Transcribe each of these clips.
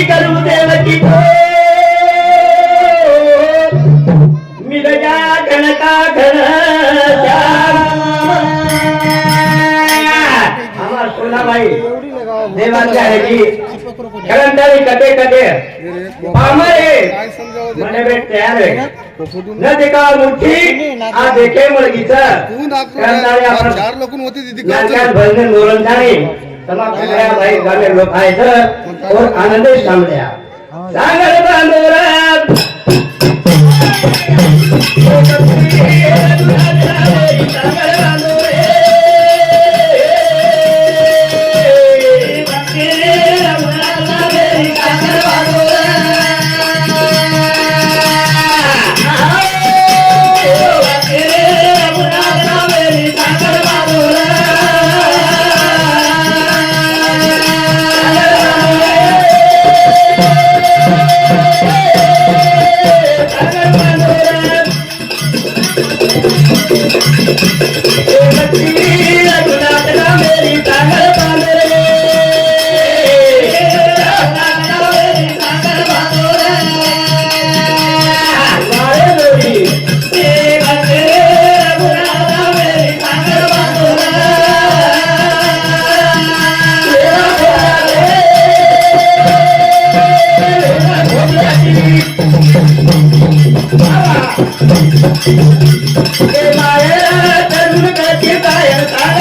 देवकी करू देवकी मी गजा घनता घन आम्हा सोनाबाई देवाच्या ह्याची पामरे। मने बेट तयार आहे. न देखा मुठी आ देखे मुलगीचा. कलंदरी आपण चार लोक होते तिथे भजन बोलून जाणे तमा सगळ्या भाई गाणे लोक और आनंद सामल्या सांगल Yeah.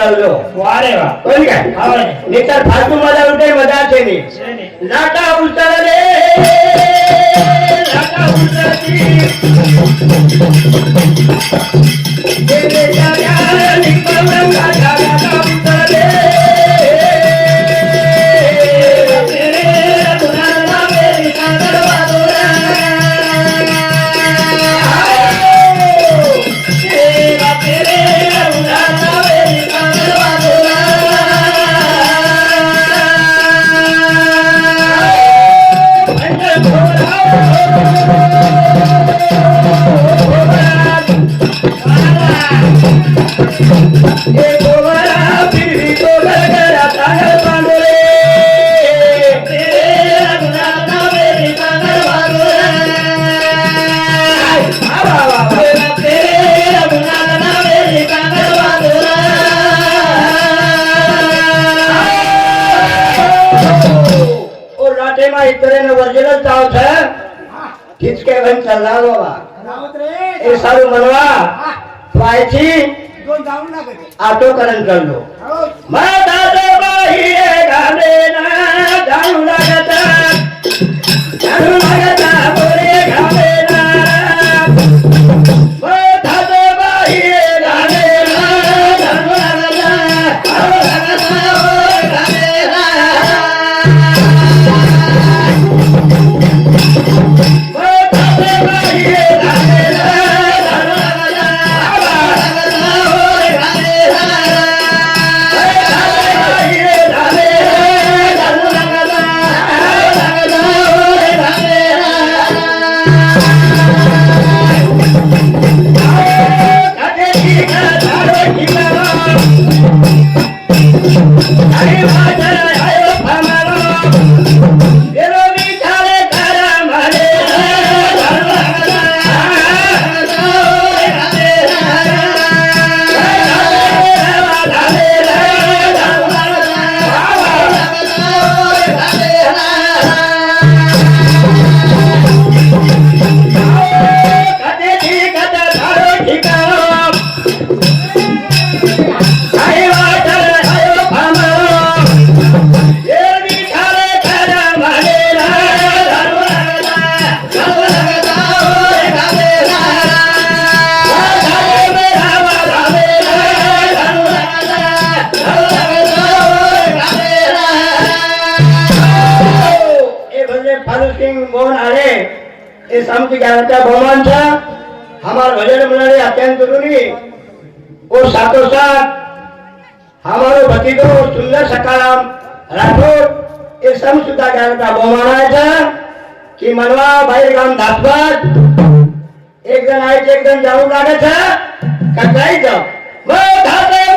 चाललो. वारे वा. कोण काय? नितर फालतू मजा उठे मजा छेनी लाटा उचलले लाटा उचलली देवेच्या या निकळून लाटा लाटा उचलले ऑटो करन करलो. मा दादो बाही गाने ना जाणू लागता जाणू लागता सकाराम राठोड हे सण सुद्धा गायचा बहुमानाचा कि मनवा बाहेर गाऊन धापत एक जण आहे एक जण जाऊन लागायचा. का काही जाऊ मग धापे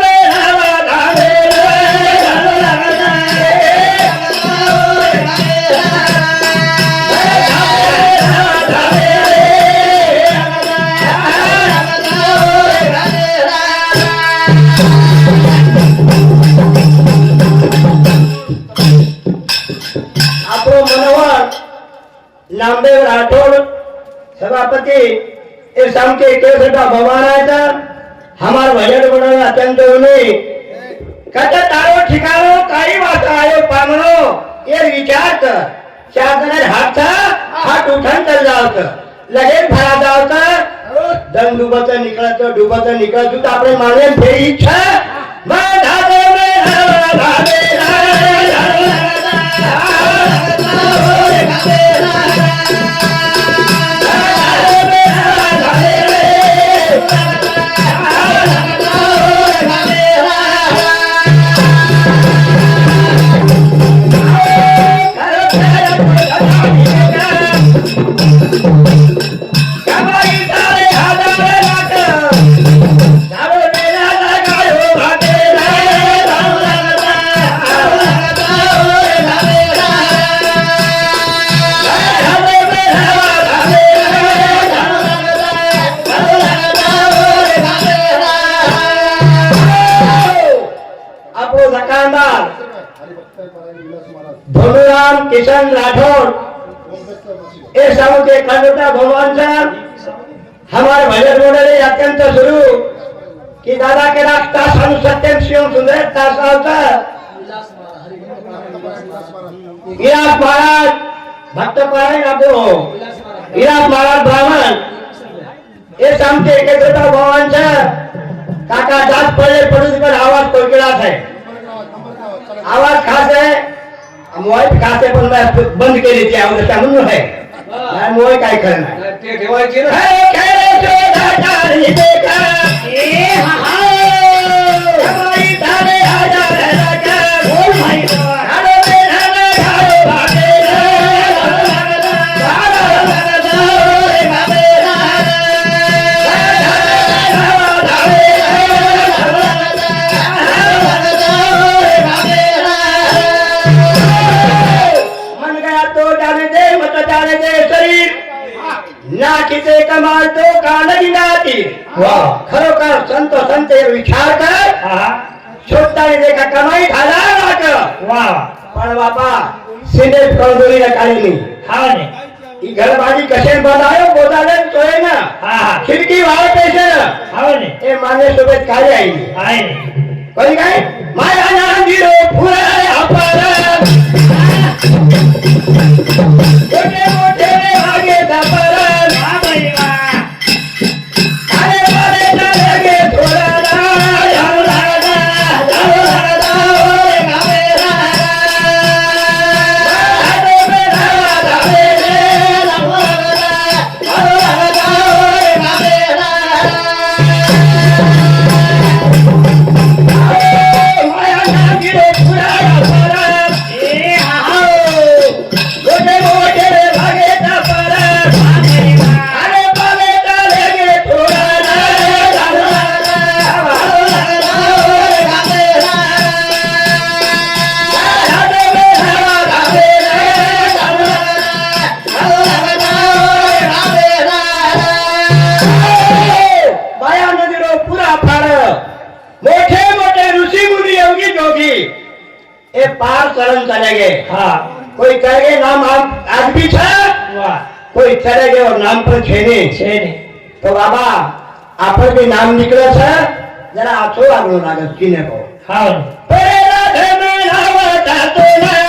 આપણો મનોહર નામદેવ રાઠોડ सभापती हे सामके केसटा भवानाचा हमार भजन बनवलं अत्यंत उनी कथा तारो ठिकाणो काही वाचा आयो पामणो ये विचार कर चार जण हातचा हात उठण तर जावत लगेच फरा जावत दम डुबत निकळत डुबत निकळत तू आपले माने फे इच्छा मग धाबे ராதே ராதே ராதே राठौर ये साहू के खंडता भगवान सर हमारे भजन बोले अत्यंत शुरू कि दादा के राग तास हम सत्यम शिवम सुंदर तास विराट महाराज भक्त पारायण हो विराट महाराज ब्राह्मण. हेच आमचे एकत्रता भावांच्या काका जात पडले पडून पण आवाज कोलकेलाच आहे. आवाज खास आहे. खास आहे पण बंद केली ती आहे. नाही मोबाईल काय करणार? ते ठेवायची ना पण बाबा सिनेट कळदोरीला काढली ही घरबाजी कसे बनायो बोलाले तोय ना खिडकी वाळ पैसे हे माने सोबत काय आहे कोणी काय माया नांदिरो फुलाय अपार मोठे मोठे वागे दापर योगी એ પાર કરમ કરેગે હા કોઈ કહેગે નામ આજ ભી છે વાહ કોઈ કહેગે ઓ નામ પર છે ને છે ને તો બાબા આપણ ભી નામ નીકળે છે જરા આછો આગળ નાગર કીને કહો હા પેલા ધમે આવતા તો ના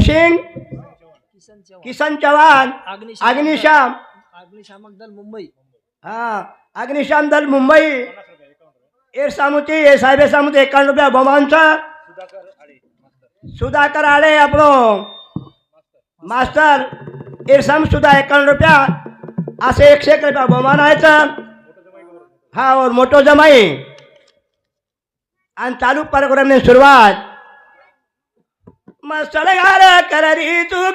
सिंग किसन चव्हाण. अग्निशाम. अग्निशामक दल मुंबई. हा अग्निशाम दल मुंबई. एर सामुती ए साहेब सामुती एकावन्न रुपया बहुमानसर सुधाकर आळे आपलो. मास्टर एर साम सुद्धा एकावन्न रुपया. असे एकशे एक रुपया बहुमान आहे हा और मोठो जमाई. आणि चालू प्रोग्रामने सुरुवात. मसळगार कररी तू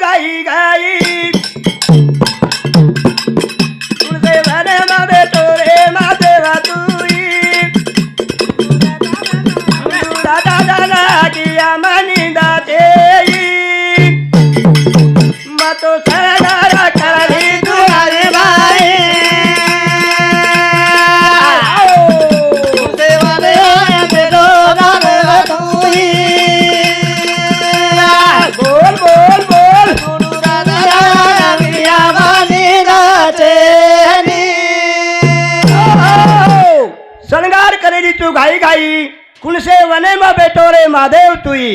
शृंगार करेली तू घाई घाई कुणसे वने मा बेटो रे महादेव तुई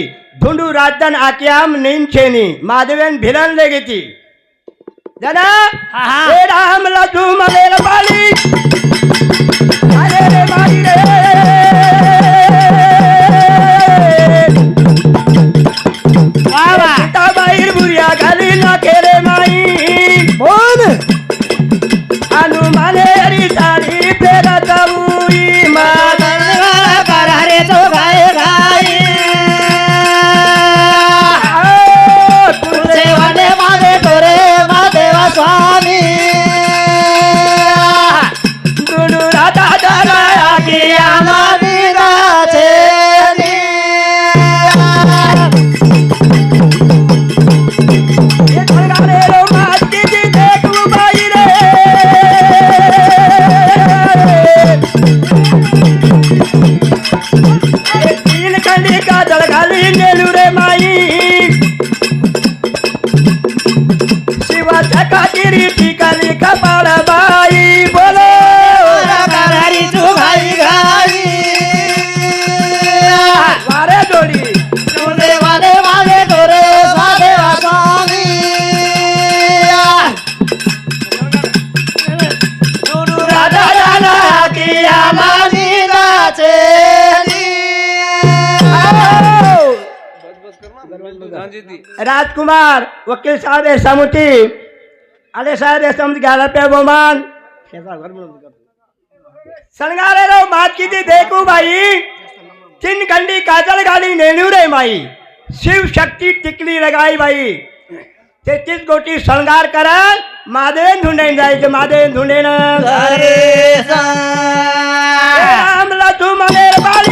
धुंडू राजन आक्याम निंचेनी महादेवन भिलन ले घेती जना हा, राम लजू मलेर बाली अरे रे बाली रे राजकुमार वकील साहेब यशमूर्ती आले साहेब यशमूर्ती घ्यायला पे बहुमान संगारे रो मात किती देखू बाई. तीन खंडी काजल गाडी नेणू रे माई. शिव शक्ती टिकली लगाई बाई. तेहतीस गोटी शृंगार करत महादेव धुंडेन जायचं महादेव धुंडेन रामला तू मनेर बाळी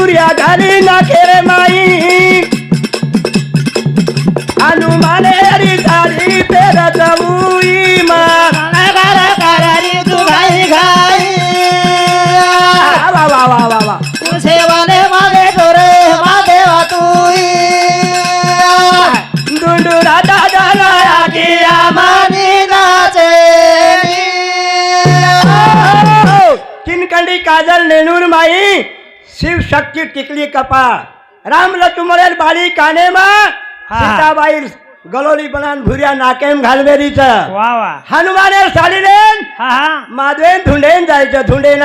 बुऱ्या घाली नाखे रे माई. हनुमाने हरी साडी फेरत उई मा. वा वा वा वा वा. दुंडू राधा जगाया किया चिनकंडी काजल नेणूर माई. शिव शक्ती टिकली कपाळ. राम लक्ष्मण बाळी काने मा. सीताबाई गलोली बनान भुऱ्या नाकेम घालवेरीच. वा वा. हनुमानेर साडीलेन हा हा. माधवेन धुंडेन जायचं धुंडेन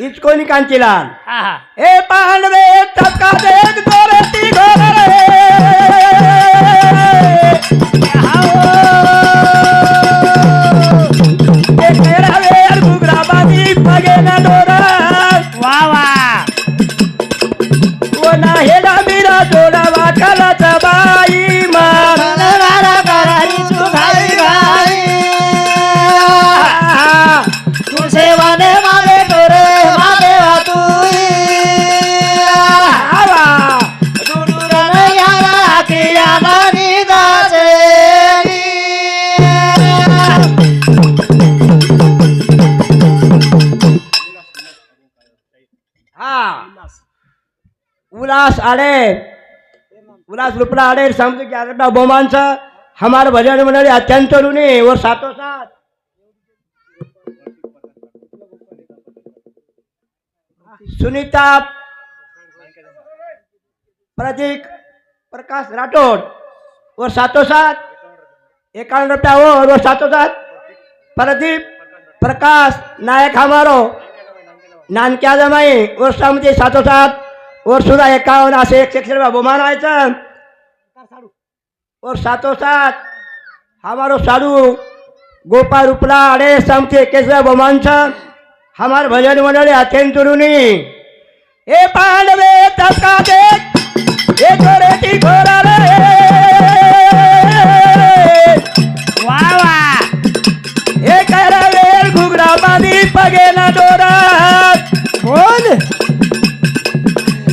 हीच कोणी कांचीलाल हा हा. उल्लास आड़े. उल्लास रुपला आड़े सामने ग्यारहटा बहुमान सा हमारे भजन मंडली अत्यंत ऋणी और सातों सात. सुनीता प्रतीक प्रकाश राठौड़ और सातों सात. एकावन रुपया हो और वो सातों. साथ प्रदीप प्रकाश नायक हमारो. नानक्या जमाई और समझे सातों सात. व सुद्धा एकावन्न असे एकशे एकशे रुपये बहुमानायचं और सातों साथ हमारो साधु गोपाल उपला अडे समते केसरा बमांच हमार भजन मंडळी अत्यंत तरुणी ए पांडवे तपका दे ए गोरेटी घोरा रे। वा वा घुगरा बांधी ना डोरात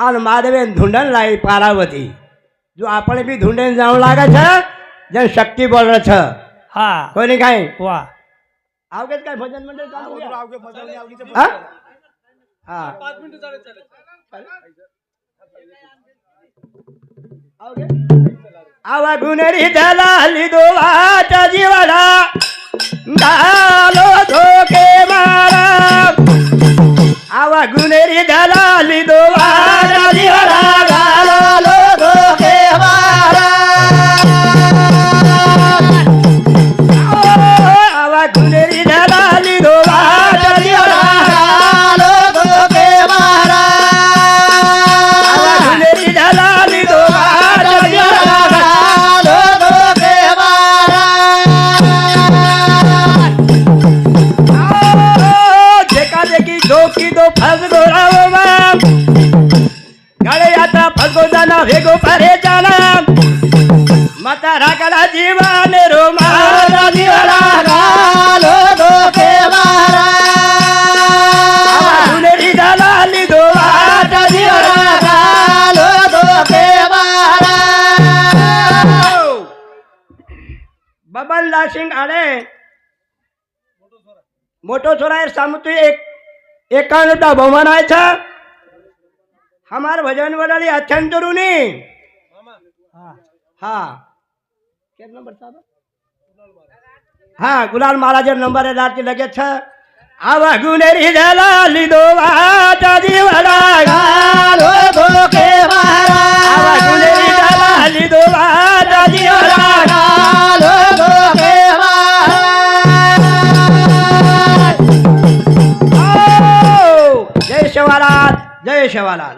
आणि महादेवेन धुंडण लाई पारावती जो आपण बी धुंडण जाऊ लागायचं जन शक्ती बोल छ हा कोणी काय वा अवघेत काय भजन मंडळ चालू आहे? हा? हा अवघे? आवा गुन्हेरी झाला लिदो वाचा जीवाला घालो धोके मारा आवा लिदो वाचा जीवाला राकला जीवन रो मारा जीवना गालो धोके मारा गुनेरी झाला लिदो वाटा जीवना गालो धोके मारा बबनला सिंग आडे मोटो छोरा है सामतु एक एकावन्नटा बहुमान आहे हमार भजन वडाली अत्यंत ऋणी हा कितना नंबर साहब? हा गुलाल महाराज नंबर है लाटी लगे छ आवा गुनेरी झाला लिदो वाटा गालो धोके आवा गुनेरी लिदो वाटा जीवना गालो धोके मारा जय शिवालाल जय शिवालाल।